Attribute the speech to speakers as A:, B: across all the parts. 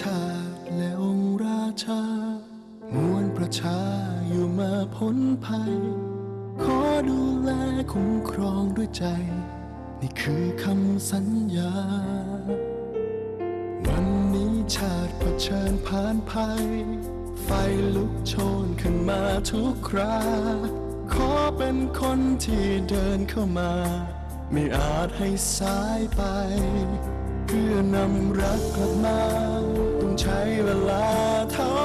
A: ชาติและองค์ราชา มวลประชาอยู่มาพ้นภัย ขอดูแลคุ้มครองด้วยใจ นี่คือคำสัญญา วันนี้ชาติเผชิญผ่านภัย ไฟลุกโชนขึ้นมาทุกคราขอเป็นคนที่เดินเข้ามา ไม่อาจให้สายไป เพื่อนำรักกลับมา เวลาเท่า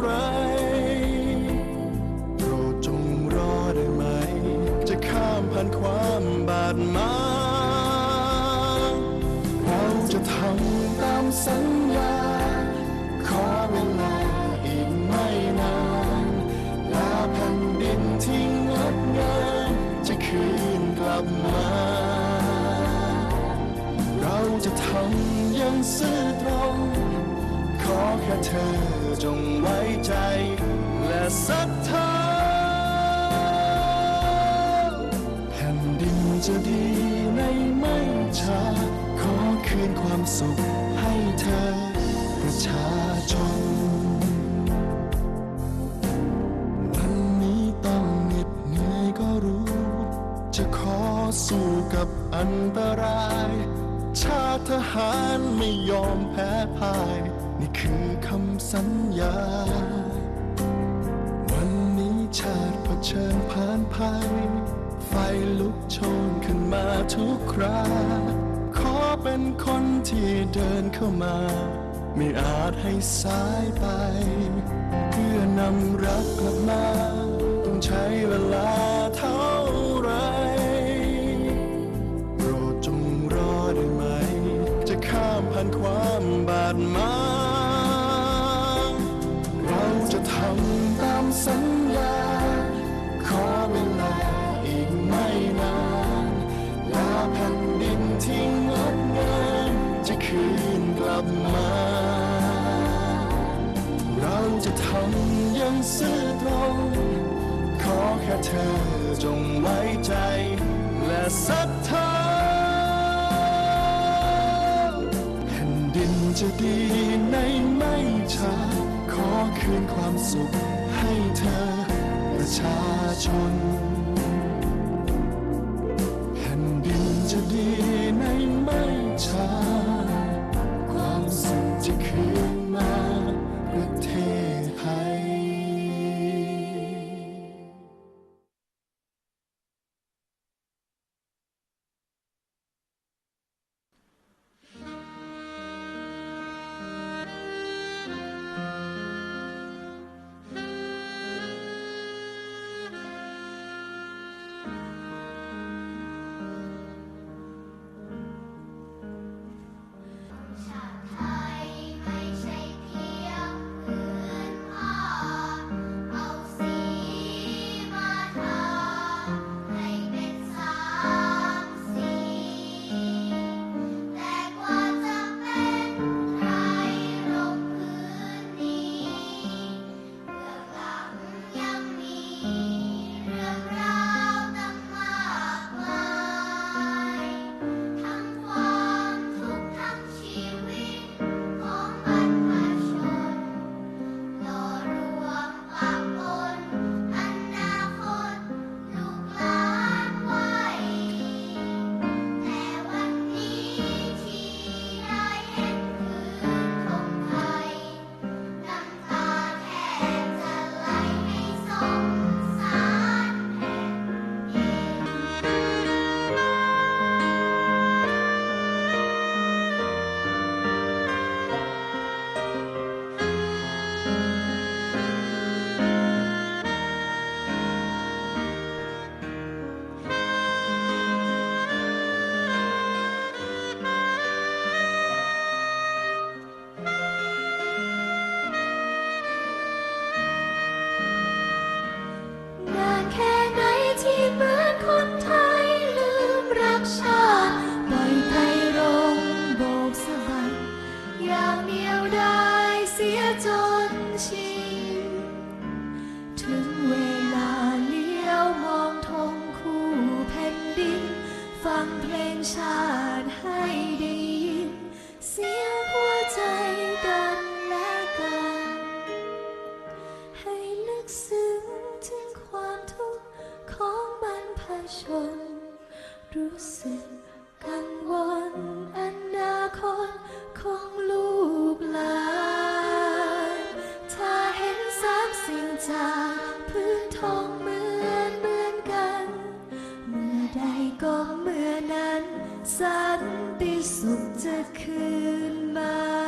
A: ไร โปรดจงรอได้ไหม จะข้ามผ่านความบาดหมางเราจะทำตามสัญญา ขอเวลาอีกไม่นานลาแผ่นดินที่งดงามจะคืนกลับมา เราจะทำอย่างซื่อตรง ขอแค่เธอจงไว้ใจ และศรัทธาแผ่นดินจะดีในไม่ช้า ขอคืนความสุขให้เธอ ประชาชนวันนี้ต้องเหน็ดเหนื่อยก็รู้ จะขอสู้กับอันตราย ชาติทหารไม่ยอมแพ้พ่าย นี่คือคำสัญญา วันนี้ชาติเผชิญผ่านภัย ไฟลุกโชนขึ้นมาทุกคราขอเป็นคนที่เดินเข้ามา ไม่อาจให้สายไป เพื่อนำรักกลับมา ต้องใช้เวลาเท่า ลับมา เราจะทำอย่างซื่อตรง ขอแค่เธอจงไว้ใจ และศรัทธาแผ่นดินจะดีในไม่ช้า ขอคืนความสุขให้เธอประชาชน รู้
B: สึกกังวลอนาคตของลูกหลานถ้าเห็นสามสิ่งจากพื้นทองเหมือนเหมือนกัน เมื่อใดก็เมื่อนั้นสันติสุขจะคืนมา